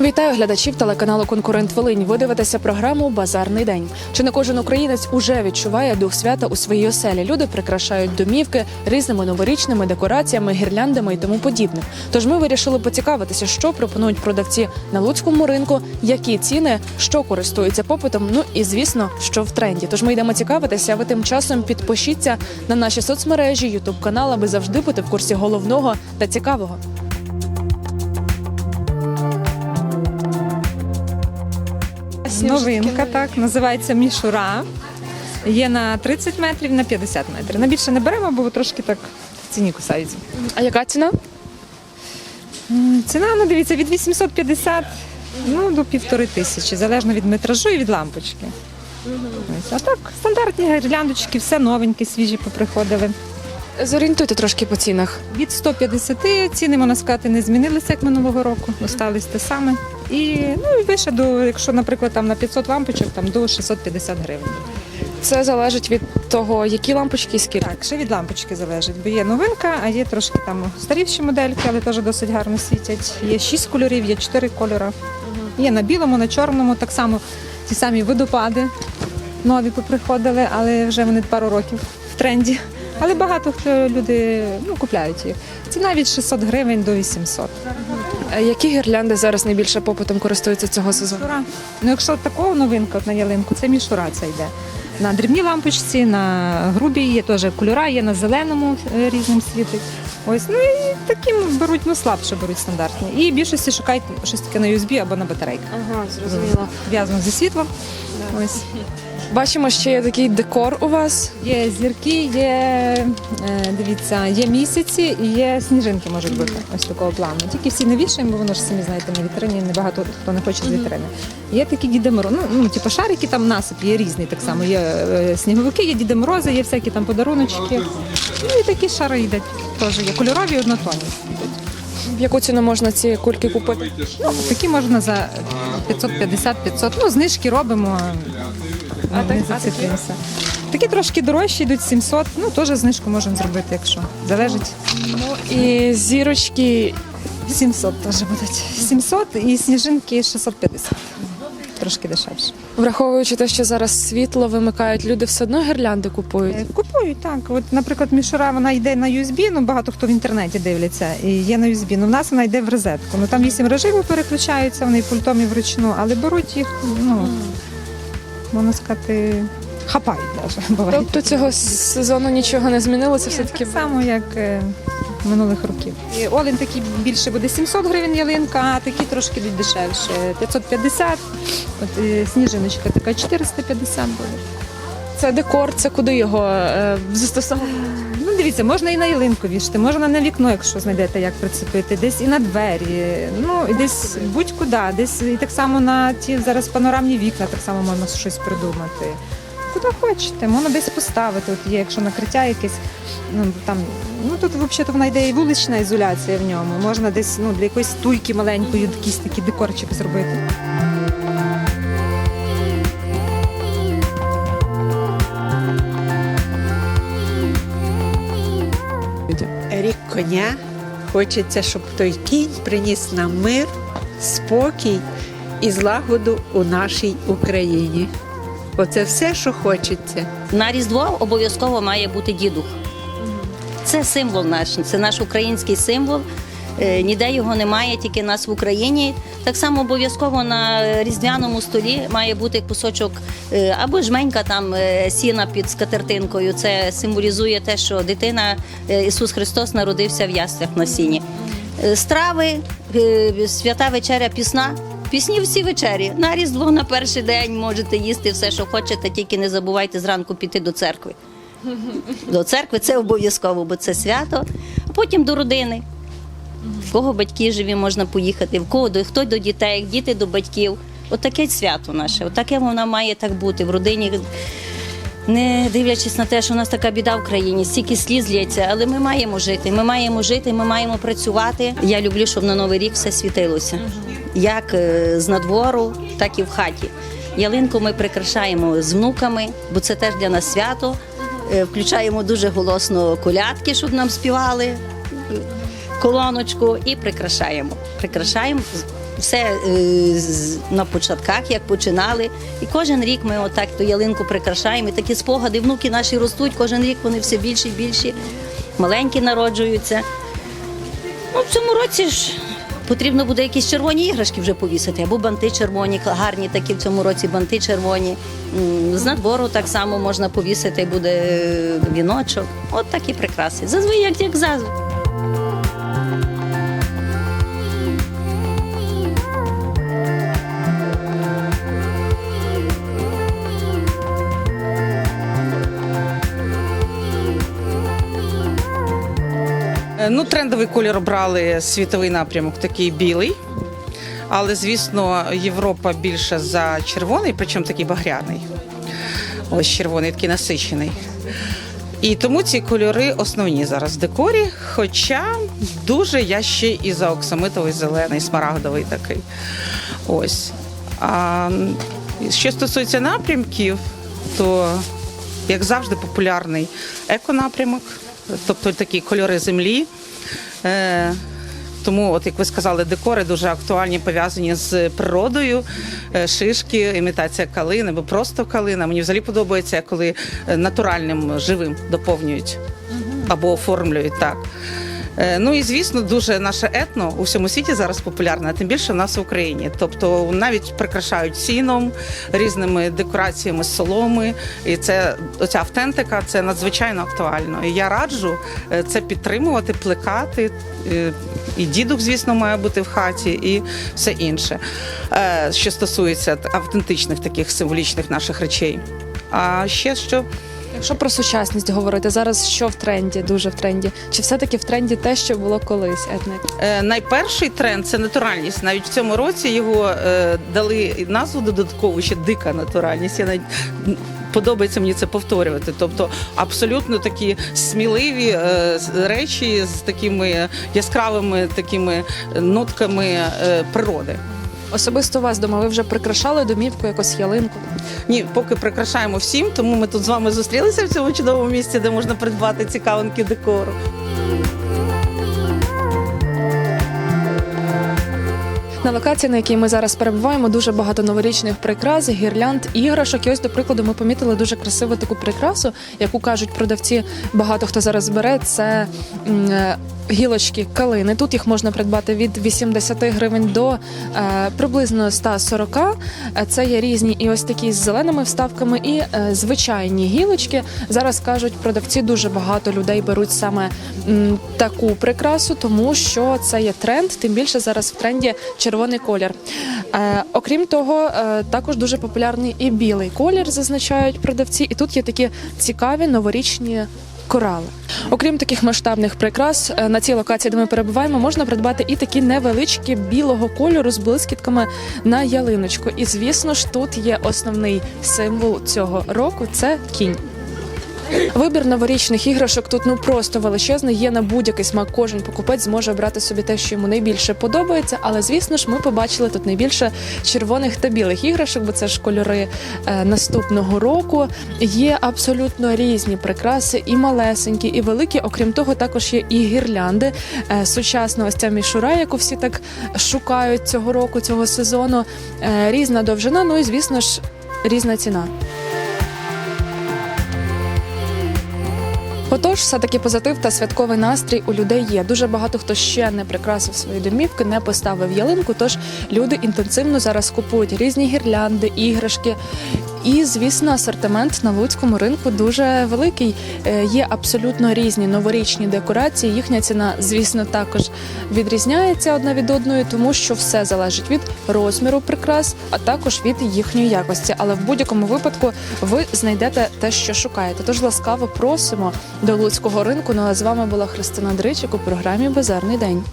Вітаю глядачів телеканалу Конкурент Волинь. Ви дивитеся програму Базарний день. Чи не кожен українець уже відчуває дух свята у своїй оселі? Люди прикрашають домівки різними новорічними декораціями, гірляндами і тому подібним. Тож ми вирішили поцікавитися, що пропонують продавці на луцькому ринку, які ціни, що користуються попитом. Ну і звісно, що в тренді. Тож ми йдемо цікавитися. а Ви тим часом підпишіться на наші соцмережі, ютуб канал, аби завжди бути в курсі головного та цікавого. Новинка, так, називається мішура. Є на 30 метрів, на 50 метрів. На більше не беремо, бо трошки так в ціні кусаються. А яка ціна? Ціна, ну дивіться, від 850 ну, до півтори тисячі, залежно від метражу і від лампочки. А так, стандартні гірляндочки, все новеньке, свіжі поприходили. Зорієнтуйте трошки по цінах. Від 150 ціни, можна сказати, не змінилися як минулого року, остались те саме. І, ну, і вище до, якщо, наприклад, там на 500 лампочок, там до 650 гривень. Це залежить від того, які лампочки і скільки. Так, ще від лампочки залежить, бо є новинка, а є трошки там старіші модельки, але теж досить гарно світять. Є шість кольорів, є чотири кольори. Є на білому, на чорному, так само ті самі водопади нові поприходили, але вже вони пару років в тренді. Але багато хто люди ну, купляють їх. Ціна від 600 гривень до 800. А Які гірлянди зараз найбільше попитом користуються цього сезону? Мішура. Ну, якщо такого новинка от на ялинку, це мішура це йде. На дрібній лампочці, на грубій є теж кольора, є на зеленому е, різним світить. Ось, ну і таким беруть, ну слабше беруть стандартні. І більшості шукають щось таке на USB або на батарейках. Ага, зрозуміло. Зв'язано зі світлом. Ось. Бачимо, ще є такий декор у вас. Є зірки, є, е, дивіться, є місяці і є сніжинки можуть бути ось такого плану. Тільки всі не вішаємо, бо воно ж самі знаєте, на вітрині небагато хто не хоче з вітрини. Є такі Діди Морози, ну, ну типу шарики там насип є різний так само. Є е, сніговики, є Діди Морози, є всякі там подаруночки. Ну і такі шари йдуть теж є кольорові однотонні. В яку ціну можна ці кульки купити? Ну, такі можна за 550-500. Ну, знижки робимо, А так- не а такі? Такі трошки дорожчі йдуть 700, ну теж знижку можемо зробити, якщо залежить. Ну і зірочки. 700 теж будуть. 700 і сніжинки 650. Трошки дешевше. Враховуючи те, що зараз світло вимикають, люди все одно гірлянди купують. Е, Купують так. От, наприклад, мішура вона йде на USB, ну багато хто в інтернеті дивляться, і є на USB. Ну в нас вона йде в розетку. Ну там вісім режимів переключаються, вони пультом і вручну, але беруть їх, ну можна сказати, хапають навіть. Буває. Тобто цього сезону нічого не змінилося, все таки Так само, як е, минулих років. І Олень такий більше буде 700 гривень ялинка, а такі трошки йдуть дешевше. 550, от е, сніжиночка така 450 буде. це декор, це куди його е, застосовувати? Дивіться, можна і на ялинку вішати, можна на вікно, якщо знайдете, як прицепити, десь і на двері, ну і десь будь-куди, десь і так само на ті зараз панорамні вікна, так само можна щось придумати. Куди хочете, можна десь поставити. От є, якщо накриття якесь, ну там, ну тут взагалі вона йде і вулична ізоляція в ньому. Можна десь ну, для якоїсь стуйки маленької, якийсь такий декорчик зробити. Коня. Хочеться, щоб той кінь приніс нам мир, спокій і злагоду у нашій Україні. Оце все, що хочеться. На Різдво обов'язково має бути дідух. Це символ наш, це наш український символ. Е, Ніде його немає, тільки нас в Україні. Так само обов'язково на різдвяному столі має бути кусочок е, або жменька там е, сіна під скатертинкою. Це символізує те, що дитина Ісус Христос народився в яслях на сіні. Страви, свята вечеря пісна. Пісні всі вечері. На Різдво на перший день можете їсти все, що хочете, тільки не забувайте зранку піти до церкви. До церкви це обов'язково, бо це свято, а потім до родини. В кого батьки живі, можна поїхати, в кого до хто до дітей, діти до батьків. Отаке свято наше, отаке воно має так бути в родині. Не дивлячись на те, що у нас така біда в країні, стільки сліз лється, але ми маємо жити. Ми маємо жити, ми маємо працювати. Я люблю, щоб на новий рік все світилося, як е, з надвору, так і в хаті. Ялинку ми прикрашаємо з внуками, бо це теж для нас свято. Е, Включаємо дуже голосно колядки, щоб нам співали колоночку, і прикрашаємо. Прикрашаємо Все е, на початках, як починали. І кожен рік ми отак ту ялинку прикрашаємо. І такі спогади, внуки наші ростуть, кожен рік вони все більші і більші, маленькі народжуються. Ну, в цьому році ж потрібно буде якісь червоні іграшки вже повісити, або банти червоні, гарні такі в цьому році банти червоні. З надвору так само можна повісити, буде е, віночок. От такі прикраси. Зазвичай, як, як завжди. Ну, трендовий колір обрали світовий напрямок, такий білий. Але, звісно, Європа більше за червоний, причому такий багряний. Ось червоний, такий насичений. І тому ці кольори основні зараз в декорі. Хоча дуже я ще і за оксамитовий зелений, смарагдовий такий. Ось. А що стосується напрямків, то як завжди, популярний еконапрямок, тобто такі кольори землі. Е, тому, от як ви сказали, декори дуже актуальні, пов'язані з природою, Е, шишки, імітація калини, або просто калина. Мені взагалі подобається, коли е, натуральним живим доповнюють або оформлюють так. Е, Ну і звісно, дуже наше етно у всьому світі зараз популярне, а тим більше в нас в Україні. Тобто навіть прикрашають сіном, різними декораціями соломи. І це оця автентика це надзвичайно актуально. І я раджу е, це підтримувати, плекати. Е, І дідух, звісно, має бути в хаті, і все інше, що стосується автентичних таких символічних наших речей. А ще що Якщо про сучасність говорити, зараз що в тренді, дуже в тренді? Чи все-таки в тренді те, що було колись етник? Е, Найперший тренд це натуральність. Навіть в цьому році його е, дали назву додаткову ще дика натуральність. Я навіть подобається мені це повторювати. Тобто абсолютно такі сміливі е, речі з такими яскравими такими нотками е, природи. Особисто вас дома ви вже прикрашали домівку, якось ялинку? Ні, поки прикрашаємо всім, тому ми тут з вами зустрілися в цьому чудовому місці, де можна придбати цікавинки декору. На локації, на якій ми зараз перебуваємо, дуже багато новорічних прикрас, гірлянд, іграшок. І ось, до прикладу, ми помітили дуже красиву таку прикрасу, яку кажуть продавці. Багато хто зараз бере. Це е, гілочки калини. Тут їх можна придбати від 80 гривень до е, приблизно 140. Е, Це є різні і ось такі з зеленими вставками, і е, звичайні гілочки. Зараз кажуть, продавці дуже багато людей беруть саме таку прикрасу, тому що це є тренд. Тим більше зараз в тренді червоний колір. Окрім того, також дуже популярний і білий колір, зазначають продавці. І тут є такі цікаві новорічні. Корали, окрім таких масштабних прикрас, е, на цій локації, де ми перебуваємо, можна придбати і такі невеличкі білого кольору з блискітками на ялиночку. І звісно ж, тут є основний символ цього року це кінь. Вибір новорічних іграшок тут ну просто величезний. Є на будь-який смак. Кожен покупець зможе обрати собі те, що йому найбільше подобається. Але звісно ж, ми побачили тут найбільше червоних та білих іграшок, бо це ж кольори е, наступного року. Є абсолютно різні прикраси, і малесенькі, і великі. Окрім того, також є і гірлянди. Е, сучасна ось ця мішура, яку всі так шукають цього року, цього сезону. Е, різна довжина. Ну і звісно ж, різна ціна. Отож, все таки позитив та святковий настрій у людей є. Дуже багато хто ще не прикрасив свої домівки, не поставив ялинку. Тож люди інтенсивно зараз купують різні гірлянди, іграшки. І, звісно, асортимент на луцькому ринку дуже великий. Е, Є абсолютно різні новорічні декорації. Їхня ціна, звісно, також відрізняється одна від одної, тому що все залежить від розміру прикрас, а також від їхньої якості. Але в будь-якому випадку ви знайдете те, що шукаєте. Тож ласкаво просимо до луцького ринку. Ну а з вами була Христина Дричик у програмі Базарний день.